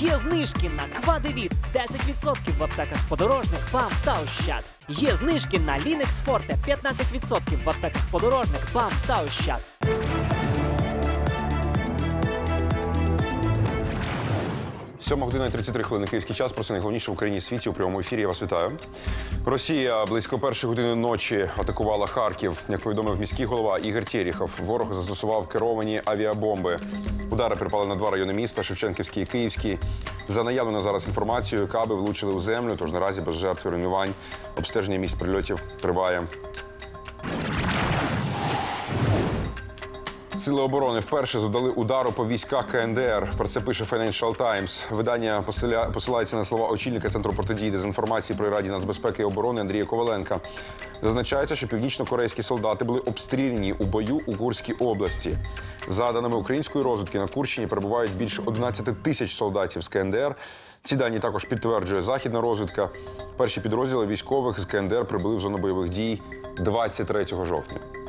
Є знижки на Квадевіт 10% в аптеках подорожник, ПАМ та Ощад. Є знижки на Лінекс Форте 15% в аптеках подорожник, ПАМ та Ощад. Сьома година і 33 хвилини київський час. Про це найголовніше в Україні світі у прямому ефірі. Я вас вітаю. Росія близько першої години ночі атакувала Харків. Як повідомив міський голова Ігор Тєріхов, ворог застосував керовані авіабомби. Удари припали на два райони міста Шевченківський і Київський. За наявленою зараз інформацією, каби влучили у землю, тож наразі без жертв і руйнувань. Обстеження місць прильотів триває. Сили оборони вперше завдали удару по військах КНДР. Про це пише Financial Times. Видання посилається на слова очільника центру протидії дезінформації при раді нацбезпеки і оборони Андрія Коваленка. Зазначається, що північно-корейські солдати були обстріляні у бою у Курській області. За даними української розвідки, на Курщині перебувають більше 11 тисяч солдатів з КНДР. Ці дані також підтверджує західна розвідка. Перші підрозділи військових з КНДР прибули в зону бойових дій 23 жовтня.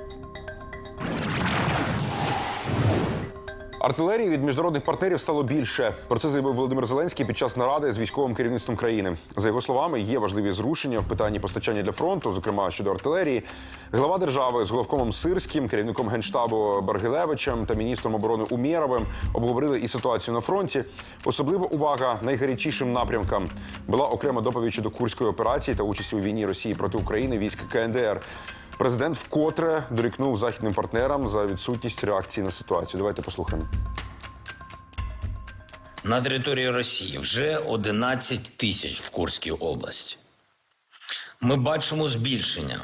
Артилерії від міжнародних партнерів стало більше. Про це заявив Володимир Зеленський під час наради з військовим керівництвом країни. За його словами, є важливі зрушення в питанні постачання для фронту, зокрема щодо артилерії. Глава держави з головкомом Сирським, керівником генштабу Баргилевичем та міністром оборони Умєровим обговорили і ситуацію на фронті. Особлива увага найгарячішим напрямкам була окрема доповідь щодо курської операції та участі у війні Росії проти України військ КНДР. Президент вкотре дорікнув західним партнерам за відсутність реакції на ситуацію. Давайте послухаємо. На території Росії вже 11 тисяч в Курській області. Ми бачимо збільшення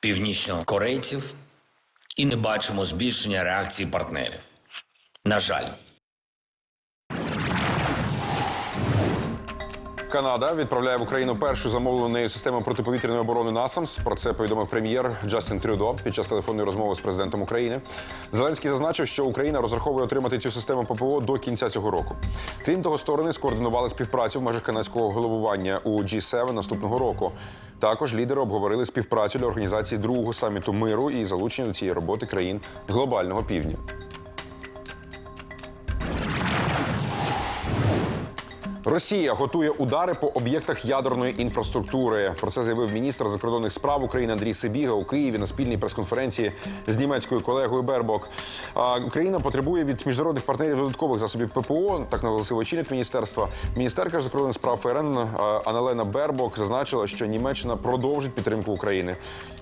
північнокорейців і не бачимо збільшення реакції партнерів. На жаль. Канада відправляє в Україну першу замовлену систему протиповітряної оборони НАСАМС. Про це повідомив прем'єр Джастін Трюдо під час телефонної розмови з президентом України. Зеленський зазначив, що Україна розраховує отримати цю систему ППО до кінця цього року. Крім того, сторони скоординували співпрацю в межах канадського головування у G7 наступного року. Також лідери обговорили співпрацю для організації другого саміту миру і залучення до цієї роботи країн глобального півдня. Росія готує удари по об'єктах ядерної інфраструктури. Про це заявив міністр закордонних справ України Андрій Сибіга у Києві на спільній прес-конференції з німецькою колегою Бербок. Україна потребує від міжнародних партнерів додаткових засобів ППО. Так наголосив очільник міністерства. Міністерка закордонних справ ФРН Аналена Бербок зазначила, що Німеччина продовжить підтримку України.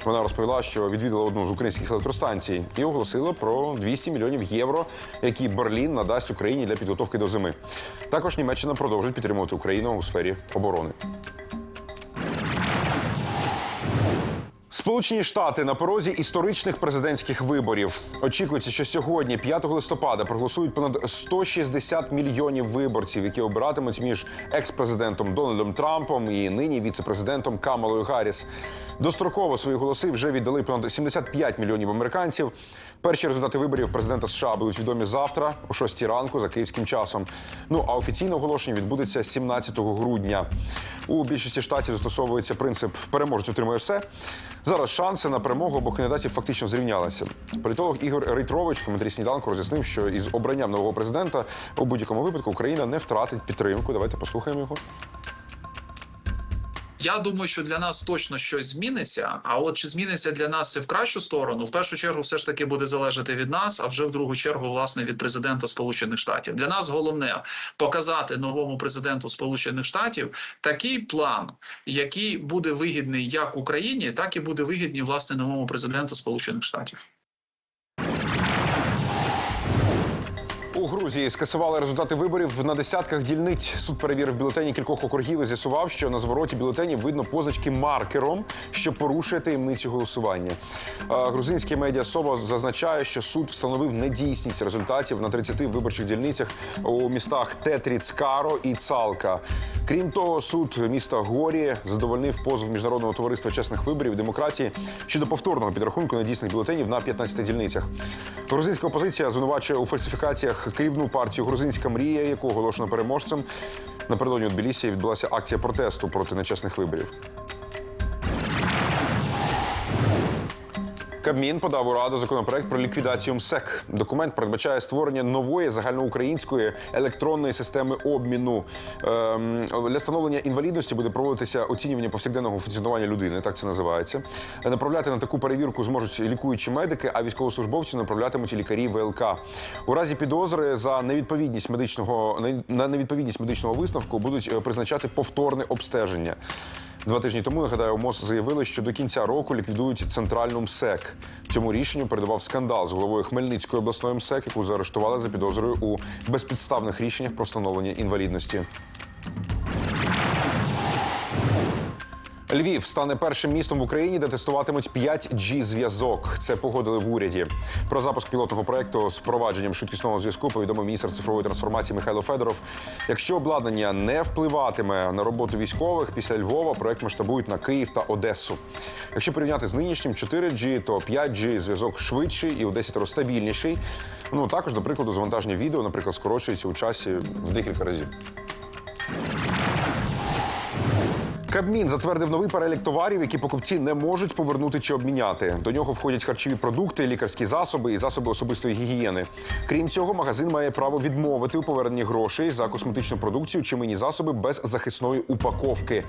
Вона розповіла, що відвідала одну з українських електростанцій і оголосила про 200 мільйонів євро, які Берлін надасть Україні для підготовки до зими. Також Німеччина продовжить підтримувати Україну у сфері оборони. Сполучені Штати на порозі історичних президентських виборів. Очікується, що сьогодні, 5 листопада, проголосують понад 160 мільйонів виборців, які обиратимуть між екс-президентом Дональдом Трампом і нині віце-президентом Камалою Гарріс. Достроково свої голоси вже віддали понад 75 мільйонів американців. Перші результати виборів президента США будуть відомі завтра, о 6 ранку за київським часом. Ну а офіційне оголошення відбудеться 17 грудня. У більшості штатів застосовується принцип переможець отримує все. Зараз шанси на перемогу обох кандидатів фактично зрівнялися. Політолог Ігор Рейтрович коментарі сніданку роз'яснив, що із обранням нового президента у будь-якому випадку Україна не втратить підтримку. Давайте послухаємо його. Я думаю, що для нас точно щось зміниться. А от чи зміниться для нас це в кращу сторону? В першу чергу, все ж таки буде залежати від нас, а вже в другу чергу, власне, від президента Сполучених Штатів. Для нас головне показати новому президенту Сполучених Штатів такий план, який буде вигідний як Україні, так і буде вигідний власне новому президенту Сполучених Штатів. У Грузії скасували результати виборів на десятках дільниць. Суд перевірив бюлетені кількох округів і з'ясував, що на звороті бюлетенів видно позначки маркером, що порушує таємницю голосування. Грузинське медіа Сово зазначає, що суд встановив недійсність результатів на 30 виборчих дільницях у містах Тетріцкаро і Цалка. Крім того, суд міста Горі задовольнив позов міжнародного товариства чесних виборів демократії щодо повторного підрахунку недійсних бюлетенів на 15 дільницях. Грузинська опозиція звинувачує у фальсифікаціях керівну партію Грузинська мрія, яку оголошено переможцем. Напередодні у Тбілісі відбулася акція протесту проти нечесних виборів. Кабмін подав у раду законопроект про ліквідацію МСЕК. Документ передбачає створення нової загальноукраїнської електронної системи обміну. Ем, для встановлення інвалідності буде проводитися оцінювання повсякденного функціонування людини, так це називається. Направляти на таку перевірку зможуть лікуючі медики, а військовослужбовців направлятимуть лікарі ВЛК. У разі підозри за невідповідність медичного на невідповідність медичного висновку будуть е, призначати повторне обстеження. Два тижні тому нагадаю, МОЗ заявили, що до кінця року ліквідують центральну МСЕК. Цьому рішенню передавав скандал з головою Хмельницької обласної МСЕК, яку заарештували за підозрою у безпідставних рішеннях про встановлення інвалідності. Львів стане першим містом в Україні, де тестуватимуть 5G зв'язок. Це погодили в уряді. Про запуск пілотного проекту з впровадженням швидкісного зв'язку повідомив міністр цифрової трансформації Михайло Федоров. Якщо обладнання не впливатиме на роботу військових, після Львова проект масштабують на Київ та Одесу. Якщо порівняти з нинішнім 4G, то 5G зв'язок швидший і у 10 стабільніший. Ну також, до прикладу, завантаження відео, наприклад, скорочується у часі в декілька разів. Кабмін затвердив новий перелік товарів, які покупці не можуть повернути чи обміняти. До нього входять харчові продукти, лікарські засоби і засоби особистої гігієни. Крім цього, магазин має право відмовити у поверненні грошей за косметичну продукцію чи мийні засоби без захисної упаковки.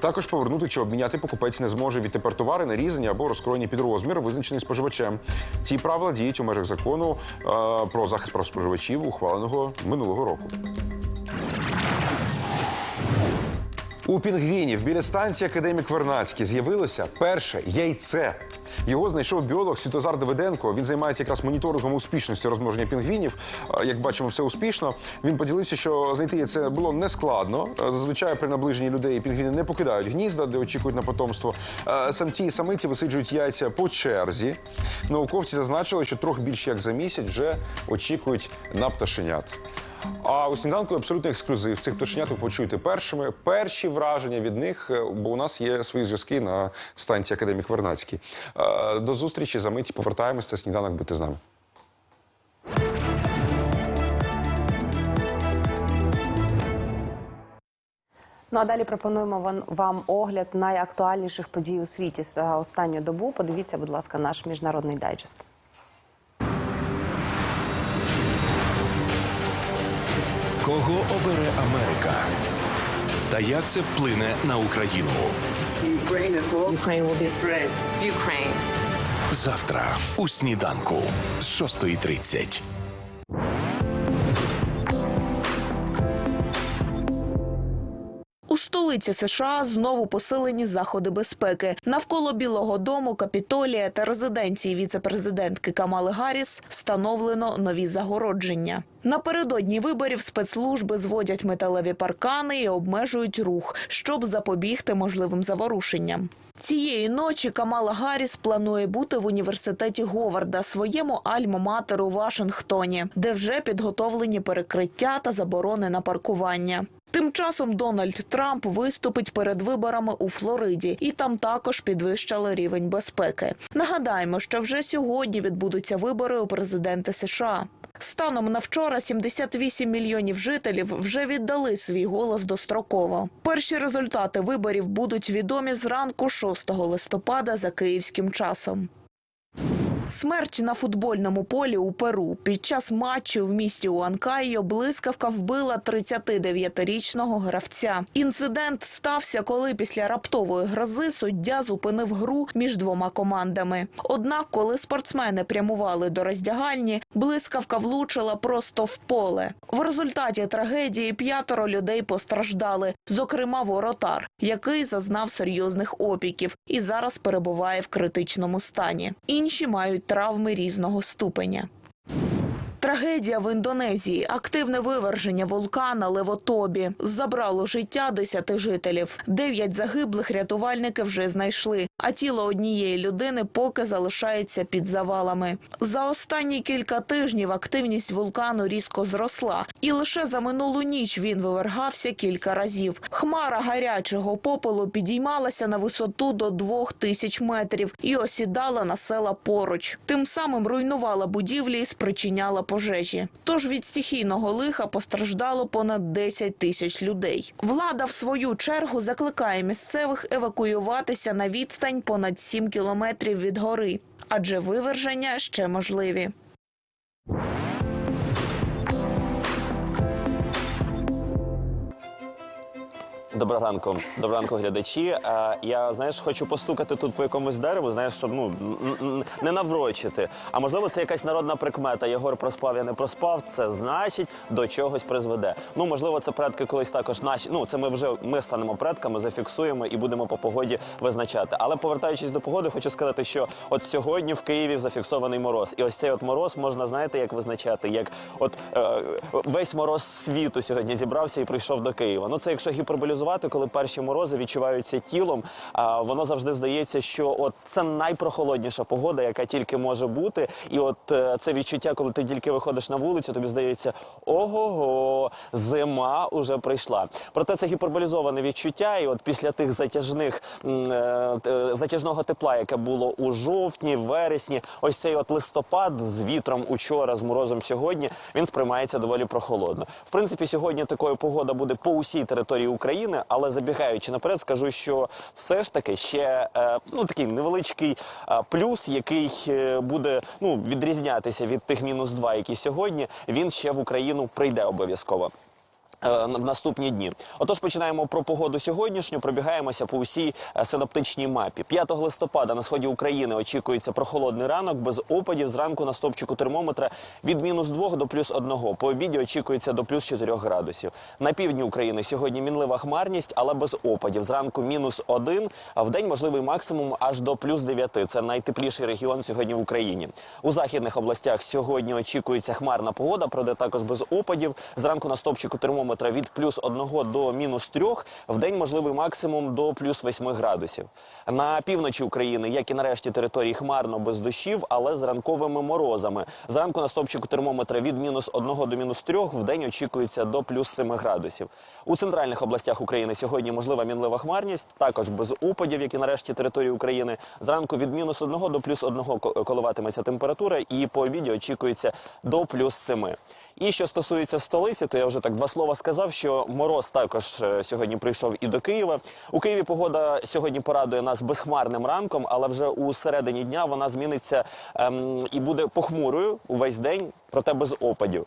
Також повернути чи обміняти покупець не зможе відтепер товари нарізані або розкроєні під розмір, визначений споживачем. Ці правила діють у межах закону е, про захист прав споживачів, ухваленого минулого року. У пінгвінів біля станції Академік Вернадський з'явилося перше яйце. Його знайшов біолог Світозар Давиденко. Він займається якраз моніторингом успішності розмноження пінгвінів. Як бачимо, все успішно. Він поділився, що знайти яйце було нескладно. Зазвичай при наближенні людей пінгвіни не покидають гнізда, де очікують на потомство. Самці і самиці висиджують яйця по черзі. Науковці зазначили, що трохи більше як за місяць вже очікують на пташенят. А у сніданку абсолютно ексклюзив. Цих пташенят ви почуєте першими. Перші враження від них, е, бо у нас є свої зв'язки на станції Академік Вернадський. Е, До зустрічі за мить повертаємось. Це сніданок. Будьте з нами. Ну а далі пропонуємо вам огляд найактуальніших подій у світі за останню добу. Подивіться, будь ласка, наш міжнародний дайджест. Кого обере Америка? Та як це вплине на Україну? Завтра у сніданку з 6.30. столиці США знову посилені заходи безпеки. Навколо Білого Дому, Капітолія та резиденції віцепрезидентки Камали Гарріс встановлено нові загородження. Напередодні виборів спецслужби зводять металеві паркани і обмежують рух, щоб запобігти можливим заворушенням. Цієї ночі Камала Гарріс планує бути в університеті Говарда, своєму альма-матер у Вашингтоні, де вже підготовлені перекриття та заборони на паркування. Тим часом Дональд Трамп виступить перед виборами у Флориді, і там також підвищили рівень безпеки. Нагадаємо, що вже сьогодні відбудуться вибори у президенти США. Станом на вчора 78 мільйонів жителів вже віддали свій голос достроково. Перші результати виборів будуть відомі зранку 6 листопада за київським часом. Смерть на футбольному полі у Перу. Під час матчу в місті Уанкайо блискавка вбила 39-річного гравця. Інцидент стався, коли після раптової грози суддя зупинив гру між двома командами. Однак, коли спортсмени прямували до роздягальні, блискавка влучила просто в поле. В результаті трагедії п'ятеро людей постраждали, зокрема воротар, який зазнав серйозних опіків і зараз перебуває в критичному стані. Інші мають травми різного ступеня. Трагедія в Індонезії, активне виверження вулкана Левотобі забрало життя десяти жителів. Дев'ять загиблих рятувальники вже знайшли, а тіло однієї людини поки залишається під завалами. За останні кілька тижнів активність вулкану різко зросла, і лише за минулу ніч він вивергався кілька разів. Хмара гарячого попелу підіймалася на висоту до двох тисяч метрів і осідала на села поруч. Тим самим руйнувала будівлі і спричиняла пожежі. Тож від стихійного лиха постраждало понад 10 тисяч людей. Влада, в свою чергу, закликає місцевих евакуюватися на відстань понад 7 кілометрів від гори. адже виверження ще можливі. Доброго ранку, доброго ранку, глядачі. Е, Я знаєш, хочу постукати тут по якомусь дереву, знаєш, щоб ну не наврочити. А можливо, це якась народна прикмета. Єгор проспав, я не проспав. Це значить до чогось призведе. Ну можливо, це предки колись також наші. Ну це ми вже ми станемо предками, зафіксуємо і будемо по погоді визначати. Але повертаючись до погоди, хочу сказати, що от сьогодні в Києві зафіксований мороз, і ось цей от мороз можна знаєте, як визначати, як от е, весь мороз світу сьогодні зібрався і прийшов до Києва. Ну це якщо гіперболізувати, коли перші морози відчуваються тілом, а воно завжди здається, що от це найпрохолодніша погода, яка тільки може бути. І от е, це відчуття, коли ти тільки виходиш на вулицю, тобі здається, ого-го, зима уже прийшла. Проте це гіперболізоване відчуття, і от після тих затяжних е, е, затяжного тепла, яке було у жовтні, вересні, ось цей от листопад з вітром учора, з морозом сьогодні, він сприймається доволі прохолодно. В принципі, сьогодні такою погода буде по усій території України, але забігаючи наперед, скажу, що все ж таки ще е, ну такий невеличкий е, плюс, який е, буде ну відрізнятися від тих мінус 2, які сьогодні, він ще в Україну прийде обов'язково. Е, В наступні дні. Отож, починаємо про погоду сьогоднішню. Пробігаємося по усій е, синоптичній мапі. 5 листопада на сході України очікується прохолодний ранок без опадів. Зранку на стопчику термометра від мінус 2 до плюс 1. По обіді очікується до плюс 4 градусів. На півдні України сьогодні мінлива хмарність, але без опадів. Зранку мінус 1, а в день можливий максимум аж до плюс 9. Це найтепліший регіон сьогодні в Україні. У західних областях сьогодні очікується хмарна погода, проте також без опадів. Зранку на стопчику термометра від плюс 1 до мінус 3, в день можливий максимум до плюс 8 градусів. На півночі України, як і на решті території, хмарно без дощів, але з ранковими морозами. Зранку на стопчику термометра від мінус 1 до мінус 3, в день очікується до плюс 7 градусів. У центральних областях України сьогодні можлива мінлива хмарність, також без опадів, як і на решті території України. Зранку від мінус 1 до плюс 1 коливатиметься температура, і по обіді очікується до плюс 7. І що стосується столиці, то я вже так два слова сказав, що мороз також е, сьогодні прийшов і до Києва. У Києві погода сьогодні порадує нас безхмарним ранком, але вже у середині дня вона зміниться ем, і буде похмурою увесь день, проте без опадів.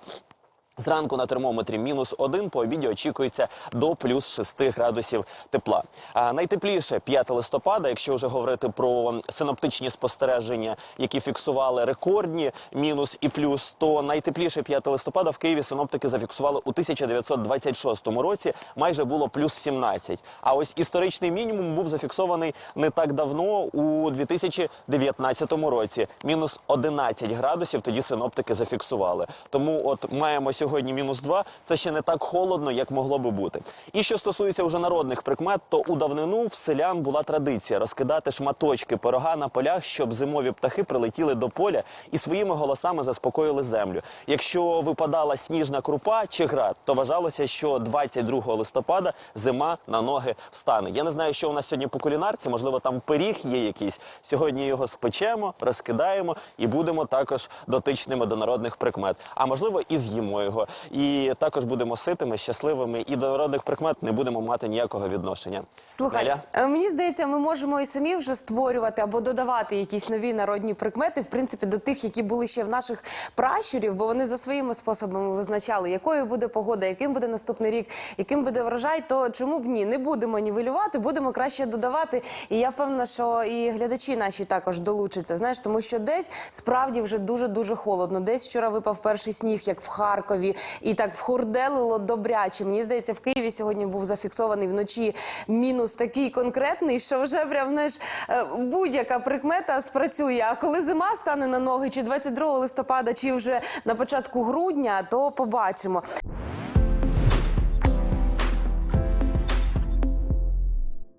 Зранку на термометрі мінус 1, по обіді очікується до плюс 6 градусів тепла. А найтепліше 5 листопада, якщо вже говорити про синоптичні спостереження, які фіксували рекордні мінус і плюс, то найтепліше 5 листопада в Києві синоптики зафіксували у 1926 році, майже було плюс 17. А ось історичний мінімум був зафіксований не так давно, у 2019 році. Мінус 11 градусів тоді синоптики зафіксували. Тому от маємо сьогодні мінус 2, це ще не так холодно, як могло би бути. І що стосується вже народних прикмет, то у давнину в селян була традиція розкидати шматочки пирога на полях, щоб зимові птахи прилетіли до поля і своїми голосами заспокоїли землю. Якщо випадала сніжна крупа чи град, то вважалося, що 22 листопада зима на ноги встане. Я не знаю, що у нас сьогодні по кулінарці, можливо, там пиріг є якийсь. Сьогодні його спечемо, розкидаємо і будемо також дотичними до народних прикмет. А можливо, і з'їмо його. І також будемо ситими, щасливими, і до народних прикмет не будемо мати ніякого відношення. Слухай, Неля? е, мені здається, ми можемо і самі вже створювати або додавати якісь нові народні прикмети, в принципі, до тих, які були ще в наших пращурів, бо вони за своїми способами визначали, якою буде погода, яким буде наступний рік, яким буде врожай. То чому б ні? Не будемо нівелювати, будемо краще додавати. І я впевнена, що і глядачі наші також долучаться. Знаєш, тому що десь справді вже дуже дуже холодно. Десь вчора випав перший сніг, як в Харкові, і так вхурделило добряче. Мені здається, в Києві сьогодні був зафіксований вночі мінус такий конкретний, що вже прям знаєш, е, будь-яка прикмета спрацює. А коли зима стане на ноги, чи 22 листопада, чи вже на початку грудня, то побачимо.